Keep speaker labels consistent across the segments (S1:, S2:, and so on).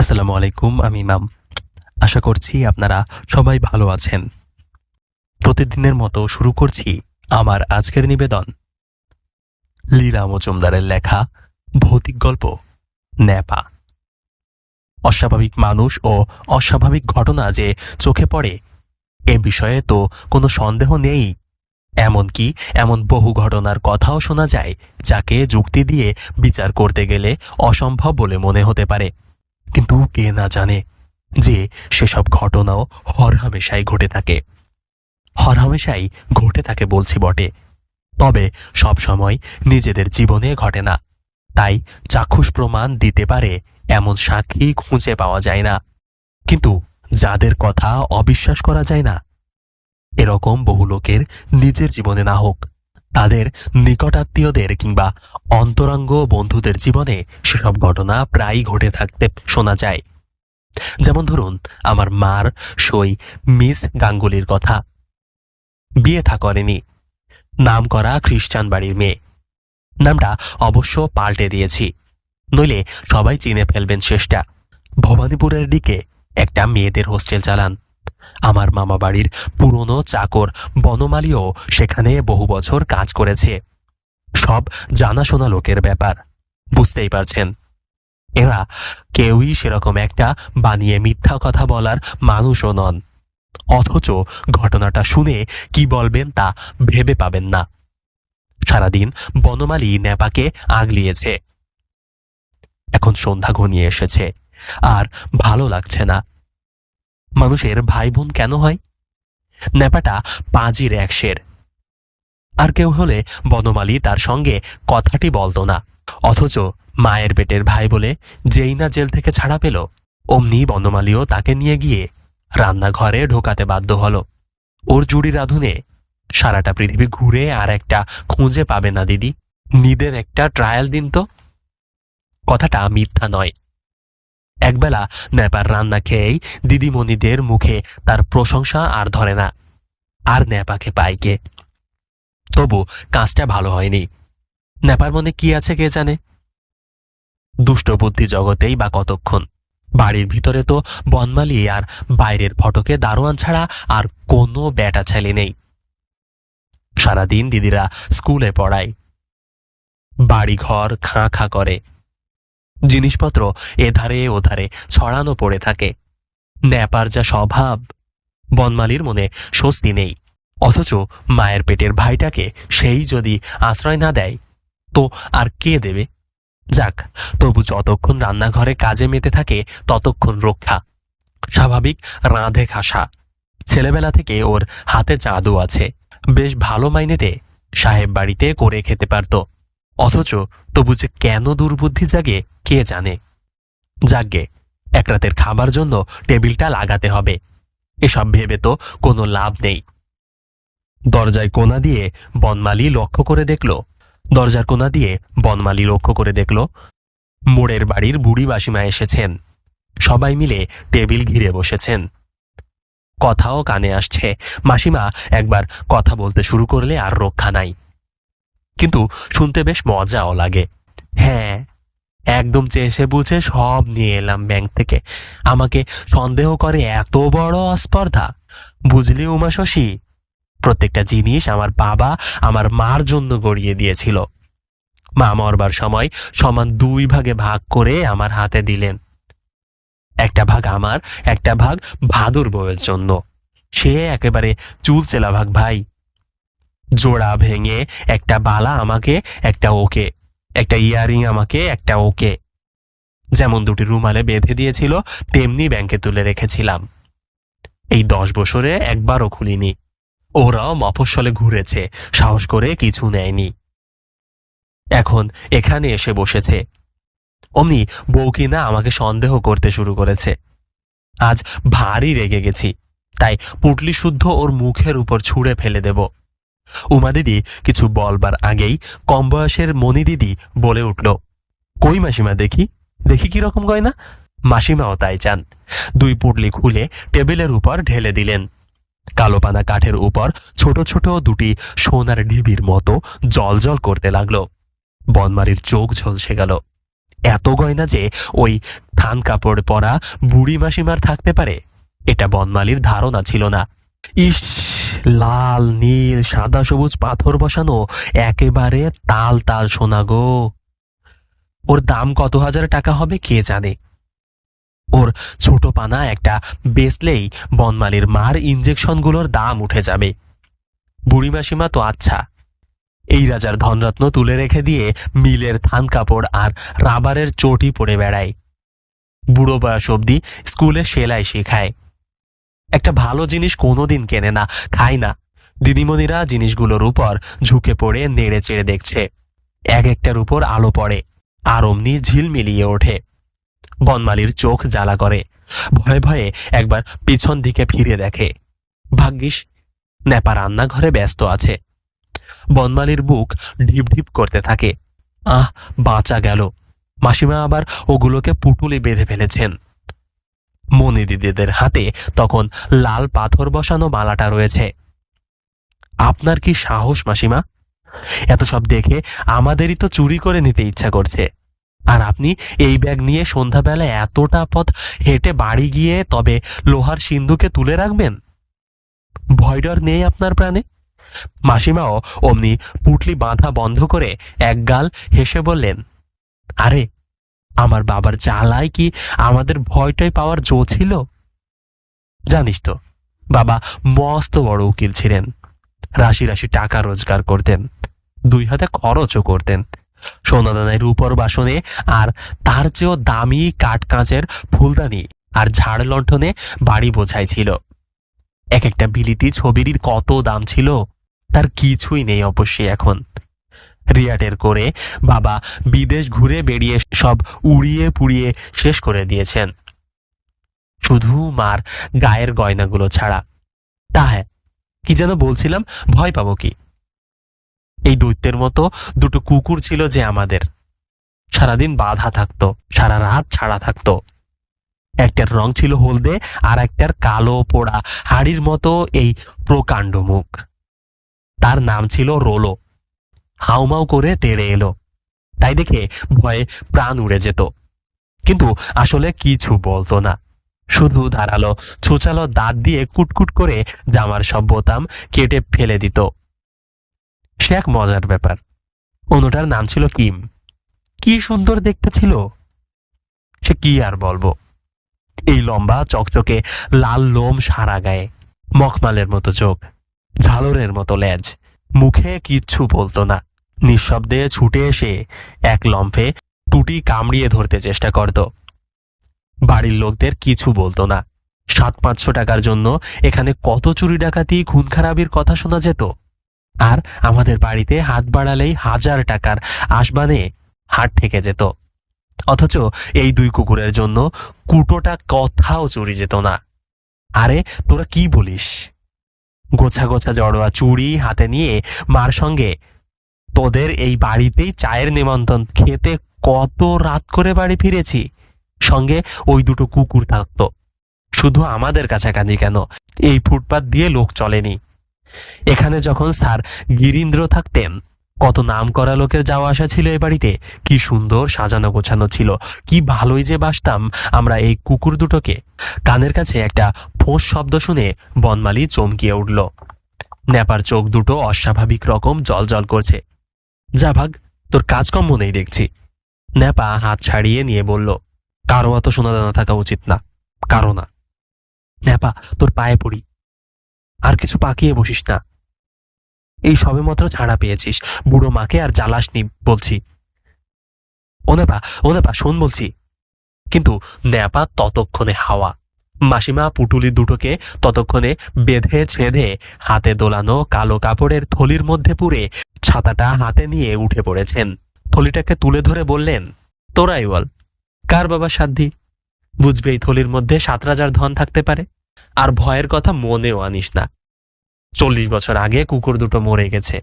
S1: আসসালামু আলাইকুম, আমি ইমাম। আশা করছি আপনারা সবাই ভালো আছেন। প্রতিদিনের মতো শুরু করছি আমার আজকের নিবেদন। লীলা মজুমদারের লেখা ভৌতিক গল্প, ন্যাপা। অস্বাভাবিক মানুষ ও অস্বাভাবিক ঘটনা যে চোখে পড়ে, এ বিষয়ে তো কোনো সন্দেহ নেই। এমনকি এমন বহু ঘটনার কথাও শোনা যায়, যাকে যুক্তি দিয়ে বিচার করতে গেলে অসম্ভব বলে মনে হতে পারে। কিন্তু কে না জানে যে সেসব ঘটনাও হরহামেশাই ঘটে থাকে। হরহামেশাই ঘটে থাকে বলছি বটে। তবে সব সময় নিজেদের জীবনে ঘটে না। তাই চাক্ষুষ প্রমাণ দিতে পারে এমন সাক্ষী খুঁজে পাওয়া যায় না। কিন্তু যাদের কথা অবিশ্বাস করা যায় না, এরকম বহু লোকের নিজের জীবনে না হোক তাদের নিকটাত্মীয়দের কিংবা অন্তরঙ্গ বন্ধুদের জীবনে সেসব ঘটনা প্রায়ই ঘটে থাকতে শোনা যায়। যেমন ধরুন, আমার মার সই মিস গাঙ্গুলির কথা। বিয়ে থা করেনি। নাম করা খ্রিস্টান বাড়ির মেয়ে। নামটা অবশ্য পাল্টে দিয়েছি। নইলে সবাই চিনে ফেলবেন শেষটা। ভবানীপুরের দিকে একটা মেয়েদের হোস্টেল চালান। আমার মামা বাড়ির পুরনো চাকর বনমালীও সেখানে বহু বছর কাজ করেছে। সব জানাশোনা লোকের ব্যাপার, বুঝতেই পারছেন। এরা কেউই সেরকম একটা বানিয়ে মিথ্যা কথা বলার মানুষও নন। অথচ ঘটনাটা শুনে কি বলবেন তা ভেবে পাবেন না। সারাদিন বনমালী নেপাকে আগলিয়েছে। এখন সন্ধ্যা ঘনিয়ে এসেছে, আর ভালো লাগছে না। মানুষের ভাই বোন কেন হয়? নেপাটা পাঁজির একশের আর কেউ হলে বনমালী তার সঙ্গে কথাটি বলতো না, অথচ মায়ের পেটের ভাই বলে যেই না জেল থেকে ছাড়া পেল, অমনি বনমালীও তাকে নিয়ে গিয়ে রান্নাঘরে ঢোকাতে বাধ্য হলো। ওর জুড়ি রাধুনে সারাটা পৃথিবী ঘুরে আর একটা খুঁজে পাবে না দিদি। নিদের একটা ট্রায়াল দিন তো। কথাটা মিথ্যা নয়। একবেলা ন্যাপার রান্না খেয়েই দিদিমণিদের মুখে তার প্রশংসা আর ধরে না। আর ন্যাপাকে পাইকে তবু কাজটা ভালো হয়নি। ন্যাপার মনে কি আছে কে জানে? দুষ্ট বুদ্ধি জগতেই বা কতক্ষণ? বাড়ির ভিতরে তো বনমালি আর বাইরের ফটকে দারোয়ান ছাড়া আর কোনো ব্যাটা ছেলে নেই। সারাদিন দিদিরা স্কুলে পড়ায়। বাড়িঘর খাঁ খাঁ করে। জিনিসপত্র এধারে ওধারে ছড়ানো পড়ে থাকে। ন্যাপার যা স্বভাব, বনমালির মনে স্বস্তি নেই। অথচ মায়ের পেটের ভাইটাকে সেই যদি আশ্রয় না দেয়, তো আর কে দেবে? যাক, তবু যতক্ষণ রান্নাঘরে কাজে মেতে থাকে, ততক্ষণ রক্ষা। স্বাভাবিক রাঁধে খাসা ছেলেবেলা থেকে ওর হাতে জাদু আছে। বেশ ভালো মাইনেতে সাহেব বাড়িতে করে খেতে পারত। অথচ তবু যে কেন দুর্বুদ্ধি জাগে কে জানে? যাগে এক রাতের খাবার জন্য টেবিলটা লাগাতে হবে। এসব ভেবে তো কোনো লাভ নেই। দরজায় কোনা দিয়ে বনমালি লক্ষ্য করে দেখল, দরজার কোনা দিয়ে বনমালি লক্ষ্য করে দেখল, মোড়ের বাড়ির বুড়ি বাসিমা এসেছেন। সবাই মিলে টেবিল ঘিরে বসেছেন। কথাও কানে আসছে, মাসিমা একবার কথা বলতে শুরু করলে আর রক্ষা নাই। কিন্তু শুনতে বেশ মজাও লাগে। হ্যাঁ একদম চেষে বুঝে সব নিয়ে এলাম ব্যাংক থেকে। আমাকে সন্দেহ করে এত বড় অস্পর্ধা। বুঝলি উমা শশী? প্রত্যেকটা জিনিস আমার বাবা আমার মার জন্য গড়িয়ে দিয়েছিল। মা মরবার সময় সমান দুই ভাগে ভাগ করে আমার হাতে দিলেন। একটা ভাগ আমার, একটা ভাগ ভাদুর বউয়ের জন্য। সে একেবারে চুলচেলা ভাগ ভাই। জোড়া ভেঙে একটা বালা আমাকে, একটা ওকে। একটা ইয়ারিং আমাকে, একটা ওকে। যেমন দুটি রুমালে বেঁধে দিয়েছিল, তেমনি ব্যাংকে তুলে রেখেছিলাম। এই দশ বছরে একবারও খুলিনি। ওরাও মফস্বলে ঘুরেছে, সাহস করে কিছু নেয়নি। এখন এখানে এসে বসেছে। অমনি বউ কিনা আমাকে সন্দেহ করতে শুরু করেছে। আজ ভারী রেগে গেছি, তাই পুটলি শুদ্ধ ওর মুখের উপর ছুঁড়ে ফেলে দেব। উমা দিদি কিছু বলবার আগেই কম বয়সের মণি দিদি বলে উঠল, কই মাসিমা দেখি? দেখি কি রকম গয়না? মাসিমাও তাই চান। দুই পুটলি খুলে টেবিলের উপর ঢেলে দিলেন। কালোপানা কাঠের উপর ছোট ছোট দুটি সোনার ঢিবির মতো জল জল করতে লাগল। বনমারির চোখ ঝলসে গেল। এত গয়না যে ওই থান কাপড় পরা বুড়ি মাসিমার থাকতে পারে, এটা বনমালির ধারণা ছিল না। ইস! লাল, নীল, সাদা, সবুজ পাথর বসানো একেবারে তাল তাল সোনা গো। ওর দাম কত হাজার টাকা হবে কে জানে? ওর ছোট পানা একটা বেচলেই বনমালির মার ইঞ্জেকশনগুলোর দাম উঠে যাবে। বুড়ি মাসিমা তো আচ্ছা। এই রাজার ধনরত্ন তুলে রেখে দিয়ে মিলের থান কাপড় আর রাবারের চটি পরে বেড়ায়। বুড়ো বয়স অবধি স্কুলে সেলাই শেখায়। একটা ভালো জিনিস কোনোদিন কেনে না, খায় না। দিদিমণিরা জিনিসগুলোর উপর ঝুঁকে পড়ে নেড়ে চেড়ে দেখছে। এক একটার উপর আলো পড়ে, আর অমনি ঝিলমিলিয়ে ওঠে। বনমালির চোখ জ্বালা করে, ভয়ে ভয়ে একবার পিছন দিকে ফিরে দেখে। ভাগ্যিস নেপা রান্নাঘরে ব্যস্ত আছে। বনমালির বুক ঢিপ ঢিপ করতে থাকে। আহ, বাঁচা গেল। মাসিমা আবার ওগুলোকে পুটুলি বেঁধে ফেলেছেন। মনি দিদিদের হাতে তখন লাল পাথর বসানো মালাটা রয়েছে। আপনার কি সাহস, মাসিমা? এত সব দেখে আমাদেরই তো চুরি করে নিতে ইচ্ছা করছে। আর আপনি এই ব্যাগ নিয়ে সন্ধ্যাবেলা এতটা পথ হেঁটে বাড়ি গিয়ে তবে লোহার সিন্ধুকে তুলে রাখবেন? ভয়ডর নেই আপনার প্রাণে? মাসিমাও অমনি পুটলি বাঁধা বন্ধ করে এক গাল হেসে বললেন, আরে আমার বাবার জ্বালায় কি আমাদের ভয়টাই পাওয়ার জো ছিল? জানিস তো, বাবা মস্ত বড় উকিল ছিলেন। রাশি রাশি টাকা রোজগার করতেন, দুই হাতে খরচও করতেন। সোনাদানায় রূপর বাসনে আর তার চেয়েও দামি কাঠ কাঁচের ফুলদানি আর ঝাড় লণ্ঠনে বাড়ি বোঝাই ছিল। এক একটা বিলিতি ছবির কত দাম ছিল, তার কিছুই নেই অবশ্যই এখন। রিয়াটের করে বাবা বিদেশ ঘুরে বেরিয়ে সব উড়িয়ে পুড়িয়ে শেষ করে দিয়েছেন। শুধু মার গায়ের গয়নাগুলো ছাড়া। তা হ্যাঁ কি যেন বলছিলাম, ভয় পাবো কি? এই দৈত্যের মতো দুটো কুকুর ছিল যে আমাদের। সারাদিন বাধা থাকতো, সারা রাত ছাড়া থাকতো। একটার রং ছিল হলদে আর একটার কালো পোড়া হাড়ির মতো এই প্রকাণ্ড মুখ। তার নাম ছিল রোলো। হাউমাউ করে তেড়ে এলো। তাই দেখে ভয়ে প্রাণ উড়ে যেত। কিন্তু আসলে কিছু বলতো না। শুধু ধারালো, ছুচালো দাঁত দিয়ে কুটকুট করে জামার সব বোতাম কেটে ফেলে দিত। সে এক মজার ব্যাপার। অনুটার নাম ছিল কিম। কি সুন্দর দেখতে ছিল? সে কি আর বলব? এই লম্বা, চকচকে, লাল লোম সারা গায়ে, মখমালের মতো চোখ, ঝালরের মতো লেজ, মুখে কিচ্ছু বলতো না। নিঃশব্দে ছুটে এসে এক লম্ফে টুটি কামড়িয়ে ধরতে চেষ্টা করত। বাড়ির লোকদের কিছু বলতো না। সাত পাঁচশো টাকার জন্য এখানে কত চুরি ডাকাতি খুন খারাপির কথা শোনা যেত? আর আমাদের বাড়িতে হাত বাড়ালেই হাজার টাকার আসবানে হাট থেকে যেত। অথচ এই দুই কুকুরের জন্য কুটোটা কথাও চুরি যেত না। আরে, তোরা কি বলিস? গোছা গোছা জড়োয়া চুড়ি হাতে নিয়ে মার সঙ্গে তোদের এই বাড়িতেই চায়ের নিমন্ত্রণ খেতে কত রাত করে বাড়ি ফিরেছি? সঙ্গে ওই দুটো কুকুর থাকতো। শুধু আমাদের কাছাকাছি কেন? এই ফুটপাত দিয়ে লোক চলেনি। এখানে যখন স্যার গিরীন্দ্র থাকতেন, কত নাম করা লোকের যাওয়া আসা ছিল এ বাড়িতে। কি সুন্দর সাজানো গোছানো ছিল। কি ভালোই যে বাসতাম আমরা এই কুকুর দুটোকে। কানের কাছে একটা ফোঁস শব্দ শুনে বনমালি চমকিয়ে উঠল। নেপার চোখ দুটো অস্বাভাবিক রকম জল জল করছে। যা ভাগ, তোর কাজকর্ম নেই দেখছি। ন্যাপা হাত ছাড়িয়ে নিয়ে বলল, কারও অত সোনাদানা থাকা উচিত না, কারও না। ন্যাপা, তোর পায়ে পড়ি। আর কিছু পাকিয়ে বসিস না। এই সবেমাত্র ছাড়া পেয়েছিস, বুড়ো মাকে আর জ্বালাস নি বলছি। ও নেপা ও নেপা শোন বলছি। কিন্তু ন্যাপা ততক্ষণে হাওয়া। মাসিমা পুটুলি দুটোকে ততক্ষণে বেঁধে ছেঁধে হাতে দোলানো কালো কাপড়ের থলির মধ্যে পুরে ছাতাটা হাতে নিয়ে উঠে পড়েছেন। থলিটাকে তুলে ধরে বললেন তোরাই বল কার বাবা সাধ্যি বুঝবে এই থলির মধ্যে সাত রাজার ধন থাকতে পারে, আর ভয়ের কথা মনেও আনিস না। চল্লিশ বছর আগে কুকুর দুটো মরে গেছে।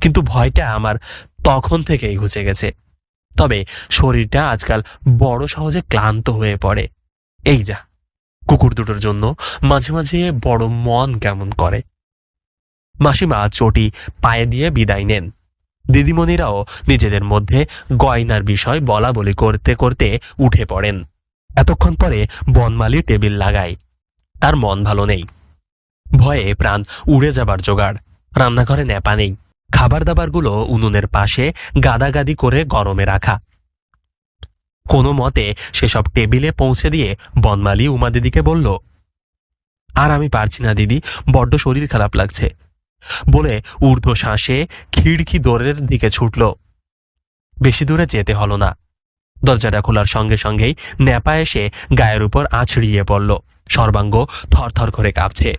S1: কিন্তু ভয়টা আমার তখন থেকেই ঘুচে গেছে। তবে শরীরটা আজকাল বড় সহজে ক্লান্ত হয়ে পড়ে। এই যা, কুকুর দুটোর জন্য মাঝে মাঝে বড় মন কেমন করে। মাসিমা চটি পায়ে দিয়ে বিদায় নেন। দিদিমণিরাও নিজেদের মধ্যে গয়নার বিষয় বলা বলি করতে করতে উঠে পড়েন। এতক্ষণ পরে বনমালী টেবিল লাগায়। তার মন ভালো নেই। ভয়ে প্রাণ উড়ে যাবার জোগাড়। রান্নাঘরে ন্যাপা নেই। খাবার দাবারগুলো উনুনের পাশে গাদাগাদি করে গরমে রাখা। কোনো মতে সেসব টেবিলে পৌঁছে দিয়ে বনমালী উমা দিদিকে বলল, আর আমি পারছি না দিদি, বড্ড শরীর খারাপ লাগছে। বলে ঊর্ধ্ব শ্বাসে খিড়কি দোরের দিকে ছুটল। বেশি দূরে যেতে হলো না। দরজাটা খোলার সঙ্গে সঙ্গেই ন্যাপা এসে গায়ের উপর আছড়িয়ে পড়ল। সর্বাঙ্গ থরথর করে কাঁপছে।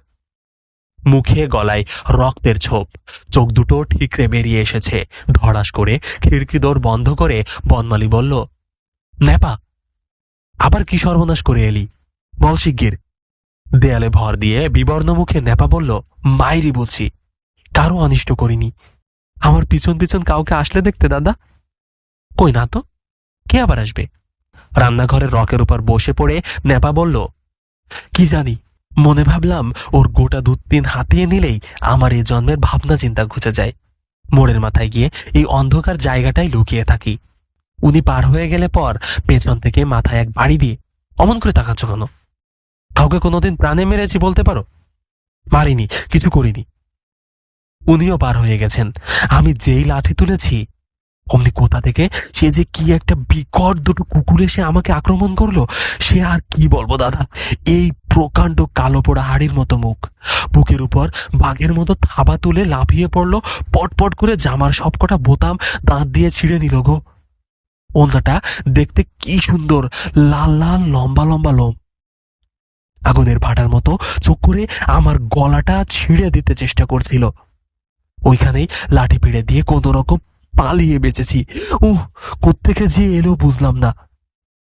S1: মুখে গলায় রক্তের ছোপ। চোখ দুটো ঠিকরে বেরিয়ে এসেছে। ধড়াস করে খিড়কি দোর বন্ধ করে বনমালি বলল, ন্যাপা, আবার কি সর্বনাশ করে এলি? বল শিগগির। দেয়ালে ভর দিয়ে বিবর্ণ মুখে ন্যাপা বলল, মাইরি বলছি কারও অনিষ্ট করিনি। আমার পিছন পিছন কাউকে আসলে দেখতে, দাদা? কই না তো? কে আবার আসবে? রান্নাঘরের রকের উপর বসে পড়ে নেপা বলল, কি জানি, মনে ভাবলাম ওর গোটা দু তিন হাতিয়ে নিলেই আমার এই জন্মের ভাবনা চিন্তা ঘুচে যায়। মোড়ের মাথায় গিয়ে এই অন্ধকার জায়গাটাই লুকিয়ে থাকি। উনি পার হয়ে গেলে পর পেছন থেকে মাথায় এক বাড়ি দিয়ে অমন করে তাকাচ্ছ কেন? কাউকে কোনোদিন প্রাণে মেরেছি বলতে পারো? মারিনি, কিছু করিনি। উনিও পার হয়ে গেছেন। আমি যেই লাঠি তুলেছি, অমনি কোথা থেকে সে যে কি একটা বিকট দুটো কুকুর এসে আমাকে আক্রমণ করল, সে আর কি বলব দাদা? এই প্রকাণ্ড কালো পোড়া হাড়ির মতো মুখ। বুকের উপর বাঘের মতো থাবা তুলে লাফিয়ে পড়ল, পটপট করে জামার সবকটা বোতাম দাঁত দিয়ে ছিঁড়ে নিল গো। ওনাটা দেখতে কি সুন্দর, লাল লাল, লম্বা লম্বা লোম। আগুনের ভাটার মতো চোখ করে আমার গলাটা ছিঁড়ে দিতে চেষ্টা করছিল। ওইখানেই লাঠি পিড়ে দিয়ে কোনো রকম পালিয়ে বেঁচেছি। উহ, কোত্থেকে যে এলো বুঝলাম না।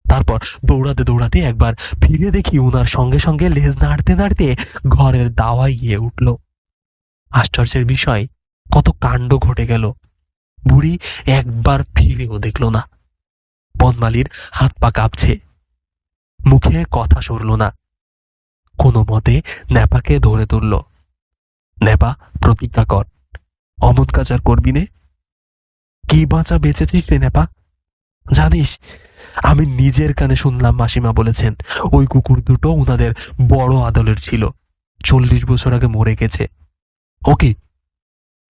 S1: তারপর দৌড়াতে দৌড়াতে একবার ফিরে দেখি উনার সঙ্গে সঙ্গে লেজ নাড়তে নাড়তে ঘরের দাওয়ায় গিয়ে উঠল। আশ্চর্যের বিষয়, কত কাণ্ড ঘটে গেল। বুড়ি একবার ফিরেও দেখল না। বনমালির হাত পা কাঁপছে। মুখে কথা সরল না। কোনো মতে ন্যাপাকে ধরে তুলল। ন্যাপা প্রতিজ্ঞা কর। অমন কাজ আর করবি নে। কি বাঁচা বেঁচেছিস রে নেপা? জানিস, আমি নিজের কানে শুনলাম মাসিমা বলেছেন, ওই কুকুর দুটো উনাদের বড় আদলের ছিল। চল্লিশ বছর আগে মরে গেছে। ও কি?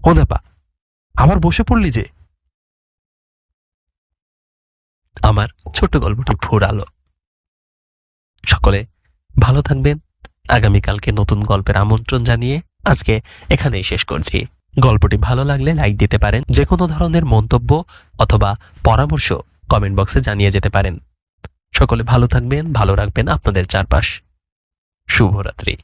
S1: ও ন্যাপা আবার বসে পড়লি যে? আমার ছোট্ট গল্পটি ফুরালো। সকলে ভালো থাকবেন। আগামীকালকে নতুন গল্পের আমন্ত্রণ জানিয়ে আজকে এখানেই শেষ করছি। গল্পটি ভালো লাগলে লাইক দিতে পারেন। যে কোনো ধরনের মন্তব্য অথবা পরামর্শ কমেন্ট বক্সে জানিয়ে যেতে পারেন। সকলে ভালো থাকবেন, ভালো রাখবেন আপনাদের চারপাশ। শুভরাত্রি।